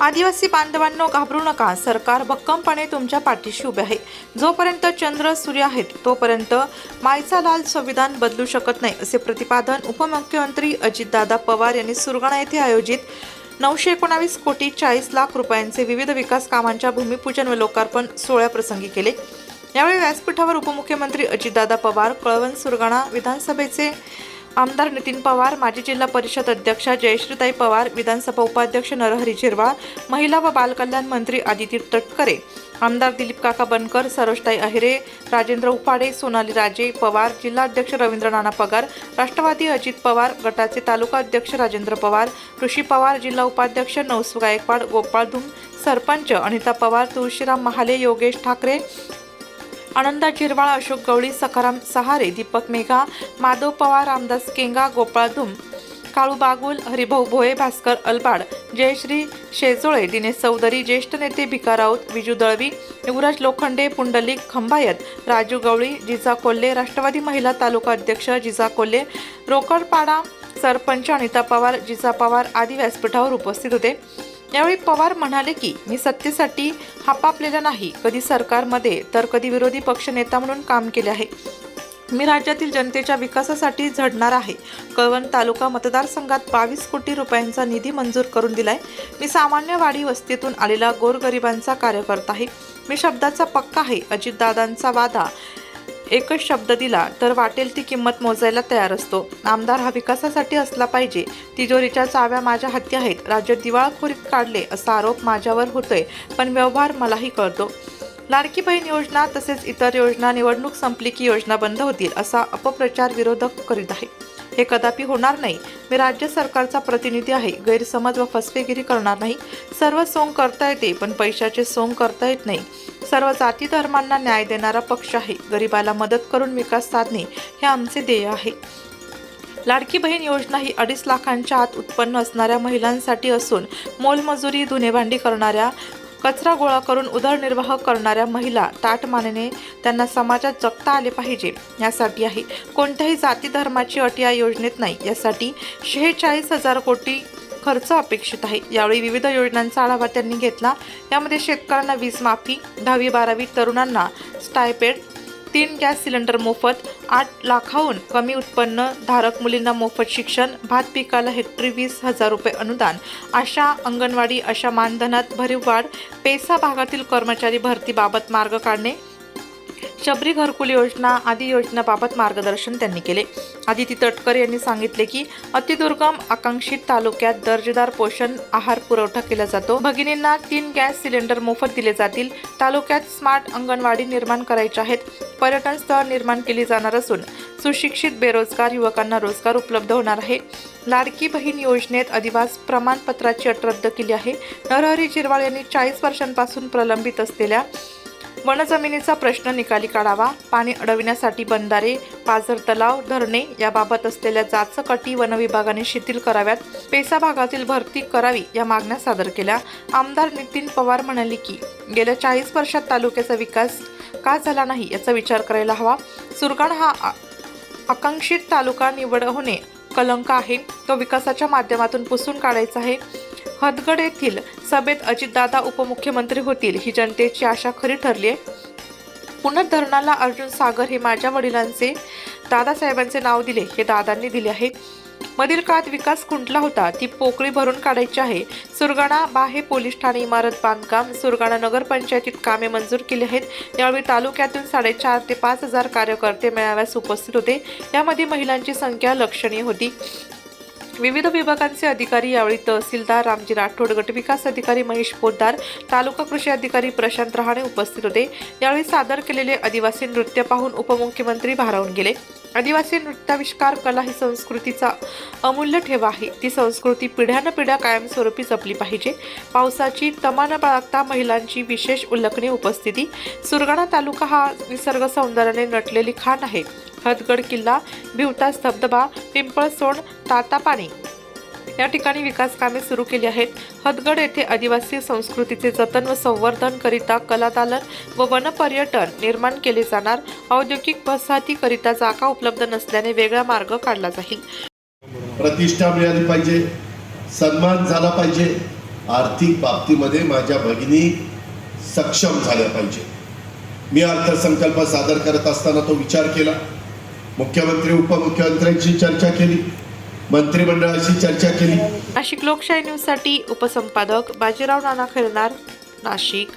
आदिवासी बांधवांनो घाबरू नका. सरकार भक्कमपणे तुमच्या पाठीशी उभे आहे. जोपर्यंत चंद्र सूर्य आहेत तोपर्यंत मायचा लाल संविधान बदलू शकत नाही असे प्रतिपादन उपमुख्यमंत्री अजितदादा पवार यांनी सुरगाणा येथे आयोजित नऊशे एकोणावीस कोटी चाळीस लाख रुपयांचे विविध विकास कामांच्या भूमिपूजन व लोकार्पण सोहळ्याप्रसंगी केले. यावेळी व्यासपीठावर उपमुख्यमंत्री अजितदादा पवार कळवण सुरगाणा विधानसभेचे आमदार नितीन पवार माजी जिल्हा परिषद अध्यक्षा जयश्रीताई पवार विधानसभा उपाध्यक्ष नरहरी झिरवाळ महिला व बालकल्याण मंत्री आदिती तटकरे आमदार दिलीप काका बनकर सरोजताई अहिरे राजेंद्र उपाडे सोनाली राजे पवार जिल्हाध्यक्ष रवींद्र नाना पगार राष्ट्रवादी अजित पवार गटाचे तालुका अध्यक्ष राजेंद्र पवार ऋषी पवार जिल्हा उपाध्यक्ष नवसू गायकवाड गोपाळ धुम सरपंच अनिता पवार तुळशीराम महाले योगेश ठाकरे आनंदा झिरवाळ अशोक गवळी सखाराम सहारे दीपक मेघा माधव पवार रामदास केंगा गोपाळ धुम काळू बागुल हरिभाऊ भोये भास्कर अलबाड जयश्री शेजोळे दिनेश चौधरी ज्येष्ठ नेते भिका राऊत विजू दळवी युवराज लोखंडे पुंडलिक खंबायत राजू गवळी जिजा कोल्हे राष्ट्रवादी महिला तालुका अध्यक्ष जिजा कोल्हे रोकडपाडा सरपंच अनिता पवार जिजा पवार आदी व्यासपीठावर उपस्थित होते. यावेळी पवार म्हणाले की मी सत्तेसाठी हापापलेला नाही. कधी सरकारमध्ये तर कधी विरोधी पक्षनेता म्हणून काम केले आहे. मी राज्यातील जनतेच्या विकासासाठी झडणार आहे. कळवण तालुका मतदारसंघात बावीस कोटी रुपयांचा निधी मंजूर करून दिलाय. मी सामान्य वाडी वस्तीतून आलेला गोरगरिबांचा कार्यकर्ता आहे. मी शब्दाचा पक्का आहे. अजितदादांचा वादा एकच शब्द दिला तर वाटेल ती किंमत मोजायला तयार असतो. आमदार हा विकासासाठी असला पाहिजे. तिजोरीच्या चाव्या माझ्या हाती आहेत. राज्य दिवाळखोरीत काढले असा आरोप माझ्यावर होतोय. पण व्यवहार मलाही कळतो. लाडकी बहीण योजना तसेच इतर योजना निवडणूक संपली की योजना बंद होतील असा अपप्रचार विरोधक करीत आहे. हे कदापि होणार नाही. मी राज्य सरकारचा प्रतिनिधी आहे. गैरसमज व फसवेगिरी करणार नाही. सर्व सोंग करता येते पण पैशाचे सोंग करता येत नाही. सर्व जाती धर्मांना न्याय देणारा पक्ष आहे. गरिबाला मदत करून विकास साधणे हे आमचे ध्येय आहे. लाडकी बहीण योजना ही अडीच लाखांच्या आत उत्पन्न असणाऱ्या महिलांसाठी असून मोलमजुरी धुनेभांडी करणाऱ्या कचरा गोळा करून उदरनिर्वाह करणाऱ्या महिला ताटमानेने त्यांना समाजात जगता आले पाहिजे. यासाठी आहे. कोणत्याही जाती धर्माची अट या योजनेत नाही. यासाठी शेहेचाळीस हजार कोटी खर्च अपेक्षित आहे. यावेळी विविध योजनांचा आढावा त्यांनी घेतला. यामध्ये शेतकऱ्यांना वीज माफी दहावी बारावी तरुणांना स्टायपेड तीन गॅस सिलेंडर मोफत आठ लाखाहून कमी उत्पन्न धारक मुलींना मोफत शिक्षण भात पिकाला हेक्टरी वीस हजार रुपये अनुदान. आशा अंगणवाडी अशा मानधनात भरीव वाढ पेसा भागातील कर्मचारी भरतीबाबत मार्ग काढणे शबरी घरकुल योजना आदी योजनाबाबत मार्गदर्शन त्यांनी केले. आदिती तटकर यांनी सांगितले की अतिदुर्गम आकांक्षित तालुक्यात दर्जेदार पोषण आहार पुरवठा केला जातो. भगिनींना तीन गॅस सिलेंडर मोफत दिले जातील. तालुक्यात स्मार्ट अंगणवाडी निर्माण करायच्या आहेत. पर्यटन स्थळ निर्माण केली जाणार असून सुशिक्षित बेरोजगार युवकांना रोजगार उपलब्ध होणार आहे. लाडकी बहीण योजनेत अधिवास प्रमाणपत्राची अट रद्द केली आहे. नरहरी जिरवाळ यांनी चाळीस वर्षांपासून प्रलंबित असलेल्या वनजमिनीचा प्रश्न निकाली काढावा. पाणी अडविण्यासाठी बंधारे पाझर तलाव धरणे याबाबत असलेल्या जाचकटी वन विभागाने शिथिल कराव्यात. पेसा भागातील भरती करावी या मागण्या सादर केल्या. आमदार नितीन पवार म्हणाले की गेल्या चाळीस वर्षात तालुक्याचा विकास का झाला नाही याचा विचार करायला हवा. सुरगाण हा आकांक्षित तालुका निवड होणे कलंक आहे. तो विकासाच्या माध्यमातून पुसून काढायचा आहे. हदगड येथील सभेत अजितदादा उपमुख्यमंत्री होतील ही जनतेची आशा खरी ठरली आहे पुनर्धरणाला अर्जुन सागर हे माझ्या वडिलांचे दादासाहेबांचे नाव दिले हे दादांनी दिले आहे. मधील काळात विकास खुंटला होता ती पोकळी भरून काढायची आहे. सुरगाणा बाहे पोलीस ठाणे इमारत बांधकाम सुरगाणा नगरपंचायतीत कामे मंजूर केली आहेत. यावेळी तालुक्यातून साडेचार ते पाच हजार कार्यकर्ते मेळाव्यास उपस्थित होते. यामध्ये महिलांची संख्या लक्षणीय होती. विविध विभागांचे अधिकारी यावेळी तहसीलदार रामजी राठोड गटविकास अधिकारी महेश पोद्दार तालुका कृषी अधिकारी प्रशांत रहाणे उपस्थित होते. यावेळी सादर केलेले आदिवासी नृत्य पाहून उपमुख्यमंत्री भारावून गेले. आदिवासी नृत्याविष्कार कला ही संस्कृतीचा अमूल्य ठेवा आहे. ती संस्कृती पिढ्यानपिढ्या कायमस्वरूपी जपली पाहिजे. पावसाची तमा न बाळगता महिलांची विशेष उल्लेखनीय उपस्थिती. सुरगाणा तालुका हा निसर्ग सौंदर्याने नटलेली खाण आहे. हदगड किल्ला भिवतास धबधबा पिंपळसोंड तातापाणी. या ठिकाणी विकास कामे सुरू केली आहेत. हदगड येथे आदिवासी संस्कृतीचे जतन व संवर्धन करिता कलादालन व वनपर्यटन निर्माण केले जाणार. औद्योगिक वसाहतीकरिता जागा उपलब्ध नसल्याने वेगळा मार्ग काढला जाईल. प्रतिष्ठा मिळाली पाहिजे. सन्मान झाला पाहिजे. आर्थिक बाबतीमध्ये माझ्या भगिनी सक्षम झाल्या पाहिजे. मी अर्थसंकल्प सादर करत असताना तो विचार केला. मुख्यमंत्री उपमुख्यमंत्र्यांशी चर्चा केली. मंत्रिमंडळाशी चर्चा केली. नाशिक लोकशाही न्यूजसाठी उपसंपादक बाजीराव नाना खैरनार नाशिक.